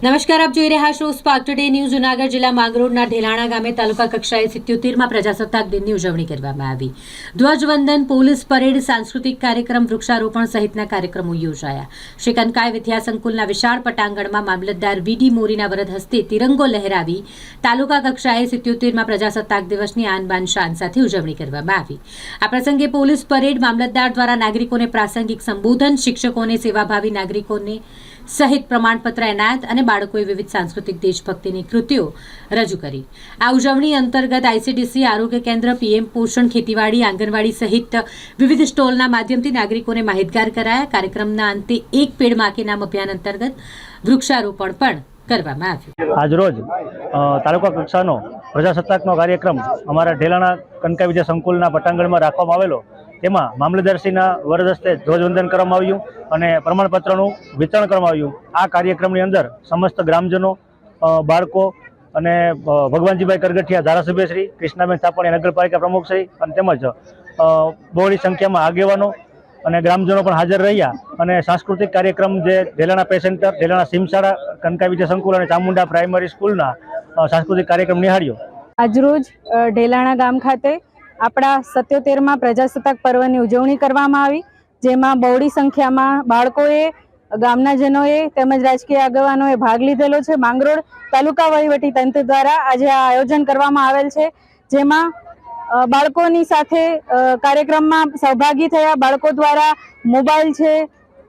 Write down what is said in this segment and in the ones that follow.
નમસ્કાર, આપ જોઈ રહ્યા છો સ્પાર્ક ટુડે ન્યૂઝ જુનાગઢ જિલ્લા માંગરોળના ઢેલાણા ગામે તાલુકા કક્ષાએ સિત્યોતેરમાં પ્રજાસત્તાક દિનની ઉજવણી કરવામાં આવી. ધ્વજવંદન, પોલીસ પરેડ, સાંસ્કૃતિક કાર્યક્રમ, વૃક્ષારોપણ સહિતના કાર્યક્રમો યોજાયા. શ્રી કનકાય વિદ્યા સંકુલના વિશાળ પટાંગણમાં મામલતદાર વીડી મોરીના વરદ હસ્તે તિરંગો લહેરાવી તાલુકા કક્ષાએ સિત્યોતેરમાં પ્રજાસત્તાક દિવસની આન બાન શાન સાથે ઉજવણી કરવામાં આવી. આ પ્રસંગે પોલીસ પરેડ મામલતદાર દ્વારા નાગરિકોને પ્રાસંગિક સંબોધન, શિક્ષકોને સેવાભાવી નાગરિકોને સહિત પ્રમાણપત્ર એનાયત અને બાળકોએ વિવિધ સાંસ્કૃતિક દેશભક્તિની કૃતિઓ રજૂ કરી. આ ઉજવણી અંતર્ગત આઈસીડીસી આરોગ્ય કેન્દ્ર, પીએમ પોષણ ખેતીવાડી, આંગણવાડી સહિત વિવિધ સ્ટોલના માધ્યમથી નાગરિકોને માહિતગાર કરાયા. કાર્યક્રમના અંતે એક પેડમાં કે નામ અભિયાન અંતર્ગત વૃક્ષારોપણ પણ કરવામાં આવ્યું. આજરોજ તાલુકા કક્ષાનો પ્રજાસત્તાકનો કાર્યક્રમ અમારા ઢેલાણા કનકા વિજય સંકુલના પટાંગણમાં રાખવામાં આવેલો. તેમાં મામલતદારશ્રીના વરદસ્તે ધ્વજવંદન કરવામાં આવ્યું અને પ્રમાણપત્રનું વિતરણ કરવામાં આવ્યું. આ કાર્યક્રમની અંદર સમસ્ત ગ્રામજનો બાળકો અને ભગવાનજીભાઈ કરગઠિયા ધારાસભ્યશ્રી, કૃષ્ણાબેન થાપણીયા નગરપાલિકા પ્રમુખશ્રી અને તેમજ બહોળી સંખ્યામાં આગેવાનો અને ગ્રામજનો પણ હાજર રહ્યા અને સાંસ્કૃતિક કાર્યક્રમ જે ઢેલાણા પેસેન્ટર, ઢેલાણા સિમશાળા, કનકા વિજય સંકુલ અને ચામુંડા પ્રાઇમરી સ્કૂલના સાંસ્કૃતિક કાર્યક્રમ નિહાળ્યો? આજરોજ ઢેલાણા ગામ ખાતે આપણા સત્યોતેરમાં પ્રજાસત્તાક પર્વની ઉજવણી કરવામાં આવી, જેમાં બહોળી સંખ્યામાં બાળકોએ ગામનાજનોએ તેમજ રાજકીય આગેવાનોએ ભાગ લીધેલો છે. માંગરોળ તાલુકા વહીવટી તંત્ર દ્વારા આજે આ આયોજન કરવામાં આવેલ છે, જેમાં બાળકોની સાથે કાર્યક્રમમાં સહભાગી થયા બાળકો દ્વારા મોબાઈલ છે,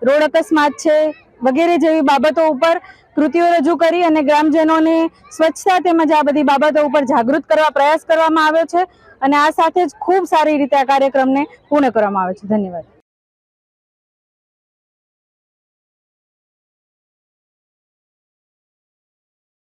રોડ અકસ્માત છે વગેરે જેવી બાબતો ઉપર કૃતિઓ રજૂ કરી અને ગ્રામજનોને સ્વચ્છતા તેમજ આ બધી બાબતો ઉપર જાગૃત કરવા પ્રયાસ કરવામાં આવ્યો છે. અને આ સાથે જ ખૂબ સારી રીતે આ કાર્યક્રમને પૂર્ણ કરવામાં આવે છે. ધન્યવાદ.